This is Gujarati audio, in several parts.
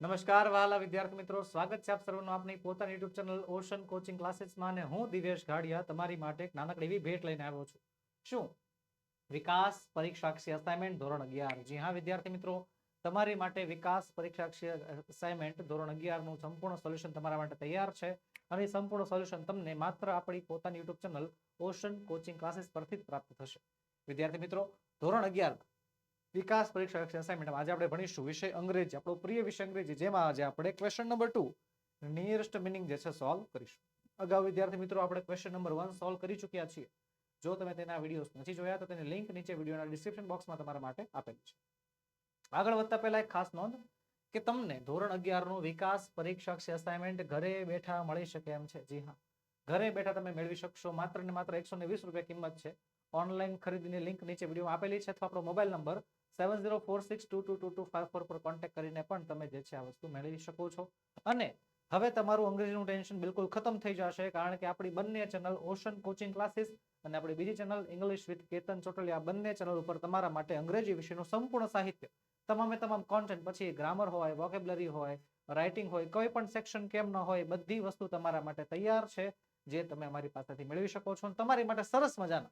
નમસ્કાર વાલા વિદ્યાર્થી મિત્રો, સ્વાગત છે આપ સર્વનું આપની પોતાની યુટ્યુબ ચેનલ ઓશન કોચિંગ ક્લાસીસમાં અને હું દિવેશ ઘાડિયા તમારી માટે એક નાનકડી એવી ભેટ લઈને આવ્યો છું. શું? વિકાસ પરીક્ષાક્ષી અસાઇનમેન્ટ ધોરણ અગિયાર. જી હા વિદ્યાર્થી મિત્રો, તમારી માટે વિકાસ પરીક્ષાક્ષી અસાઇનમેન્ટ ધોરણ અગિયારનું સંપૂર્ણ સોલ્યુશન તમારા માટે તૈયાર છે અને સંપૂર્ણ સોલ્યુશન તમને માત્ર આપણી પોતાની YouTube channel ocean coaching classes પરથી પ્રાપ્ત થશે. વિદ્યાર્થી મિત્રો, ધોરણ અગિયાર વિકાસ પરીક્ષા અસાઇનમેન્ટમાં આજે આપણે ભણીશું વિષય અંગ્રેજી. આપણો પ્રિય વિષય અંગ્રેજી, જેમાં આજે આપણે question number two nearest meaning જે છે સોલ્વ કરીશું. અગાઉ વિદ્યાર્થી મિત્રો, આપણે ક્વેશ્ચન નંબર વન સોલ્વ કરી ચૂક્યા છીએ. જો તમે તેના વિડીયોઝ નથી જોયા, તો તેની લિંક નીચે વિડીયોના ડિસ્ક્રિપ્શન બોક્સમાં તમારા માટે આપેલી છે. આગળ વધતા પહેલા એક ખાસ નોંધ કે તમને ધોરણ અગિયારનું વિકાસ પરીક્ષક અસાઇનમેન્ટ ઘરે બેઠા મળી શકે એમ છે. જી હા. ઘરે બેઠા તમે મેળવી શકશો. માત્ર ને માત્ર એકસો વીસ રૂપિયા કિંમત છે. ઓનલાઈન ખરીદીની લિંક નીચે વિડીયોમાં આપેલી છે અથવા આપણો mobile number seven zero four six two two two two five four પર કોન્ટેક્ટ કરીને પણ તમે જે છે આ વસ્તુ મેળવી શકો છો. અને હવે તમારું અંગ્રેજીનું ટેન્શન બિલકુલ ખતમ થઈ જશે કારણ કે આપણી બંને ચેનલ ઓશન કોચિંગ ક્લાસીસ અને આપણી બીજી channel English with Ketan Chotaliya બંને ચેનલ ઉપર તમારા માટે અંગ્રેજી વિશેનું સંપૂર્ણ સાહિત્ય, તમામે તમામ કોન્ટેન્ટ પછી ગ્રામર હોય વોકેબ્લરી હોય રાઇટિંગ હોય, કોઈ પણ સેક્શન કેમ ન હોય, બધી વસ્તુ તમારા માટે તૈયાર છે, જે તમે અમારી પાસેથી મેળવી શકો છો તમારી માટે સરસ મજાના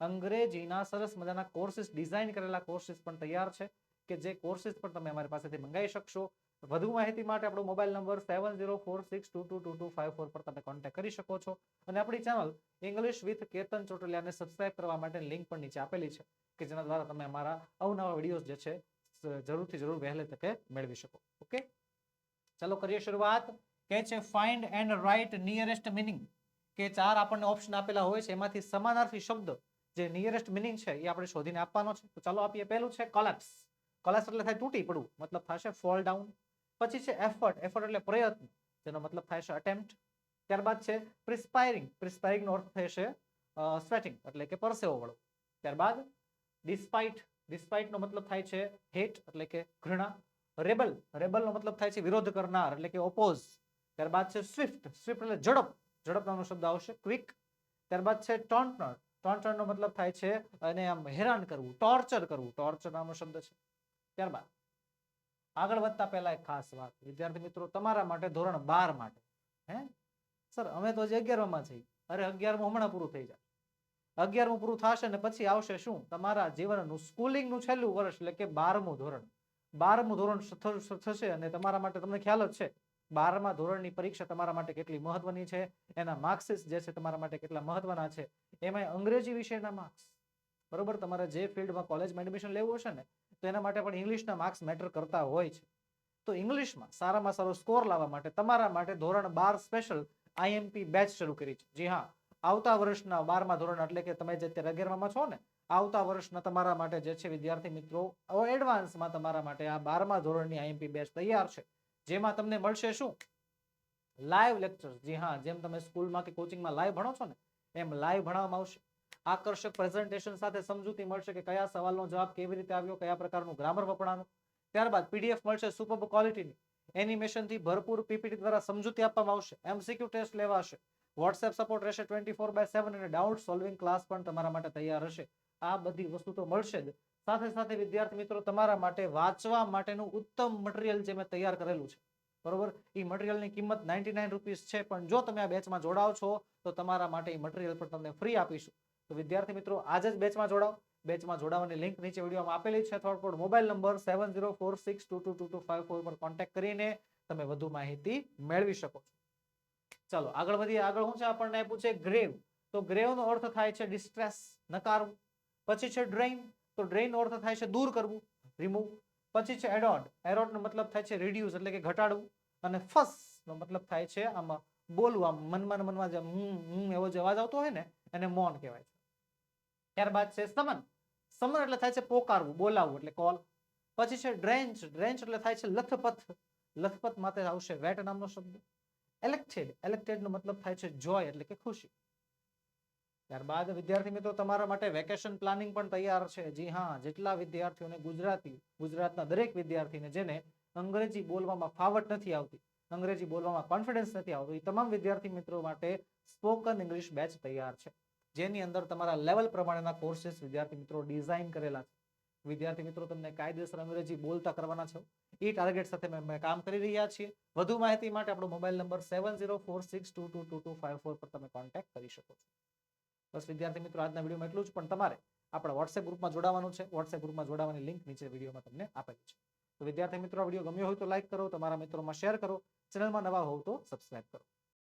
અંગ્રેજીના સરસ મજાના કોર્સિસ ડિઝાઇન કરેલા કોર્સિસ પણ તૈયાર છે કે જે કોર્સિસ પણ તમે અમારી પાસેથી મંગાવી શકશો. વધુ માહિતી માટે આપણો mobile number seven zero four six two two two two five four પર તમે કોન્ટેક્ટ કરી શકો છો. અને આપણી ચેનલ ઇંગ્લિશ વિથ કેતન ચોટલિયાને સબસ્ક્રાઇબ કરવા માટે લિંક પણ નીચે આપેલી છે કે જેના દ્વારા તમે અમારા અવનવા વિડીયોઝ જે છે જરૂરથી જરૂર વહેલે તકે મેળવી શકો. ઓકે ચાલો કરીએ શરૂઆત. કે છે find and write nearest meaning કે ચાર આપણને ઓપ્શન આપેલા હોય છે, એમાંથી સમાનાર્થી શબ્દ જે નિયરેસ્ટ મિનિંગ છે એ આપણે શોધીને આપવાનો છે. તો ચાલો આપીએ, પહેલું છે કોલેપ્સ કોલેપ્સ એટલે થાય તૂટી પડવું, મતલબ થશે ફોલ ડાઉન પછી છે એફર્ટ એફર્ટ એટલે પ્રયત્ન, જેનો મતલબ થાય છે અટેમ્પ્ટ ત્યારબાદ છે પ્રિસ્પાયરિંગ પ્રિસ્પાયરિંગ નો અર્થ થશે સ્વેટિંગ એટલે કે પરસેવો વળો. ત્યારબાદ ડિસ્પાઇટ ડિસ્પાઇટ નો મતલબ થાય છે હેટ એટલે કે ઘૃણા. રેબલ રેબલ નો મતલબ થાય છે વિરોધ કરનાર, એટલે કે ઓપોઝ ત્યારબાદ છે સ્વિફ્ટ સ્વિફ્ટ એટલે ઝડપ. ઝડપ નામનો શબ્દ આવશે ક્વિક ત્યારબાદ છે ટોન્ટનર ટોન્ટનર નો મતલબ થાય છે અને આમ હેરાન કરવું ટોર્ચર કરવું. ટોર્ચર નામનો શબ્દ છે. ત્યારબાદ આગળ વધતા પહેલા એક ખાસ વાત. વિદ્યાર્થી મિત્રો, તમારા માટે ધોરણ બાર માટે. હે? સર, અમે તો હજી અગિયારમાં છીએ. અરે, અગિયારમું હમણાં પૂરું થઈ જાય. અગિયારમું પૂરું થશે ને પછી આવશે શું? તમારા જીવનનું સ્કૂલિંગનું છેલ્લું વર્ષ, એટલે કે બારમું ધોરણ. બારમું ધોરણ થશે અને તમારા માટે તમને ખ્યાલ જ છે. બારમા ધોરણની પરીક્ષા તમારા માટે કેટલી મહત્વની છે? એના માર્ક્સિસ જે છે તમારા માટે કેટલા મહત્વના છે? એમાં અંગ્રેજી વિષયના માર્ક્સ. બરોબર? તમારે જે ફિલ્ડમાં કોલેજમાં એડમિશન લેવું હશે ને, તો એના માટે પણ ઇંગ્લિશના માર્ક્સ મેટર કરતા હોય છે. તો ઇંગ્લિશમાં સારામાં સારો સ્કોર લાવવા માટે તમારા માટે ધોરણ બાર સ્પેશિયલ આઈએમપી બેચ શરૂ કરી છે. જી હા. આવતા વર્ષના બારમા ધોરણ એટલે કે તમે જે અત્યારે અગિયારમાં છો ને, આવતા વર્ષના તમારા માટે જે છે વિદ્યાર્થી મિત્રો એડવાન્સમાં તમારા માટે આ બારમા ધોરણની આઈએમપી બેચ તૈયાર છે. જેમાં તમને મળશે શું? લાઈવ લેક્ચર જી હા, જેમ તમે સ્કૂલમાં કે કોચિંગમાં લાઈવ ભણો છો ને, એમ લાઈવ ભણાવવામાં આવશે. આકર્ષક પ્રેઝન્ટેશન સાથે સમજૂતી મળશે કે કયા સવાલનો જવાબ કેવી રીતે આવ્યો, કયા પ્રકારનું ગ્રામર વપરાનું ત્યારબાદ પીડીએફ મળશે સુપર ક્વોલિટીની એનિમેશનથી ભરપૂર પીપીટી દ્વારા સમજૂતી આપવામાં આવશે. એમસીક્યુ ટેસ્ટ લેવાશે વોટ્સએપ સપોર્ટ રહેશે ટ્વેન્ટી ફોર બાય સેવન અને ડાઉટ સોલ્વિંગ ક્લાસ પણ તમારા માટે તૈયાર હશે. આ બધી વસ્તુ તો મળશે જ. સાથે સાથે વિદ્યાર્થી મિત્રો, તમારા માટે વાંચવા માટેનું ઉત્તમ મટીરિયલ જે મેં તૈયાર કરેલું છે. બરોબર? એ મટીરિયલની કિંમત નાઇન્ટી નાઇન છે, પણ જો તમે આ બેચમાં જોડાવ છો, તો તમારા માટે એ મટીરિયલ પણ તમને ફ્રી આપીશું. તો વિદ્યાર્થી મિત્રો, આજે જ બેચમાં જોડાઓ. બેચમાં જોડાવાની લિંક નીચે વિડીયોમાં આપેલી છે. અથવા code mobile number seven zero four six two five four પર કોન્ટેક્ટ કરીને તમે વધુ માહિતી મેળવી શકો છો. ચાલો, આગળ વધીએ. આગળ શું છે આપણને આપ્યું છે ગ્રેવ તો ગ્રેવ નો અર્થ થાય છે ડિસ્ટ્રેસ નકારવું. પછી છે ડ્રેઇન તો ડ્રેઇન અર્થ થાય છે દૂર કરવું રિમૂવ પછી છે એડોટ એરોડ. નો મતલબ થાય છે રિડ્યુસ એટલે કે ઘટાડવું. અને ફસ નો મતલબ થાય છે આમાં બોલવા. મનમાં મનમાં જે એવો જે આવતો હોય ને, એને મૌન કહેવાય છે. ત્યારબાદ છે સમન. સમન એટલે થાય છે પોકારવું, બોલાવવું એટલે કોલ પછી છે ડ્રેન્ચ ડ્રેન્ચ એટલે થાય છે લથપથ. લથપથ માટે આવશે વેટ નામનો શબ્દ. એલેક્ટેડ એલેક્ટેડ નો મતલબ થાય છે જોય એટલે કે ખુશી. ત્યારબાદ વિદ્યાર્થી મિત્રો, તમારા માટે વેકેશન પ્લાનિંગ પણ તૈયાર છે. જી હા, જેટલા વિદ્યાર્થીઓને ગુજરાતી, ગુજરાતના દરેક વિદ્યાર્થીને જેને અંગ્રેજી બોલવામાં ફાવટ નથી આવતી, અંગ્રેજી બોલવામાં કોન્ફિડન્સ નથી આવતો એ તમામ વિદ્યાર્થી મિત્રો માટે સ્પોકન ઇંગ્લિશ બેચ તૈયાર છે. જેની અંદર તમારા લેવલ પ્રમાણેના કોર્સીસ વિદ્યાર્થી મિત્રો ડિઝાઇન કરેલા છે. વિદ્યાર્થી મિત્રો, તમને કાયદેસર અંગ્રેજી બોલતા કરવાના છો. એ ટાર્ગેટ સાથે અમે- કામ કરી રહ્યા છીએ. વધુ માહિતી માટે આપણો મોબાઈલ નંબર સેવન પર તમે કોન્ટેક્ટ કરી શકો છો. બસ વિદ્યાર્થી મિત્રો, આજના વિડીયોમાં એટલું જ. પણ તમારે આપણા વોટ્સએપ ગ્રુપમાં જોડાવાનું છે. વોટ્સએપ ગ્રુપમાં જોડાવાની લિંક નીચે વિડીયોમાં તમને આપેલી છે. તો વિદ્યાર્થી મિત્રો વીડિયો ગમ્યો હોય તો લાઈક કરો, તમારા મિત્રોમાં શેર કરો. ચેનલમાં નવા હોવ તો સબસ્ક્રાઇબ કરો.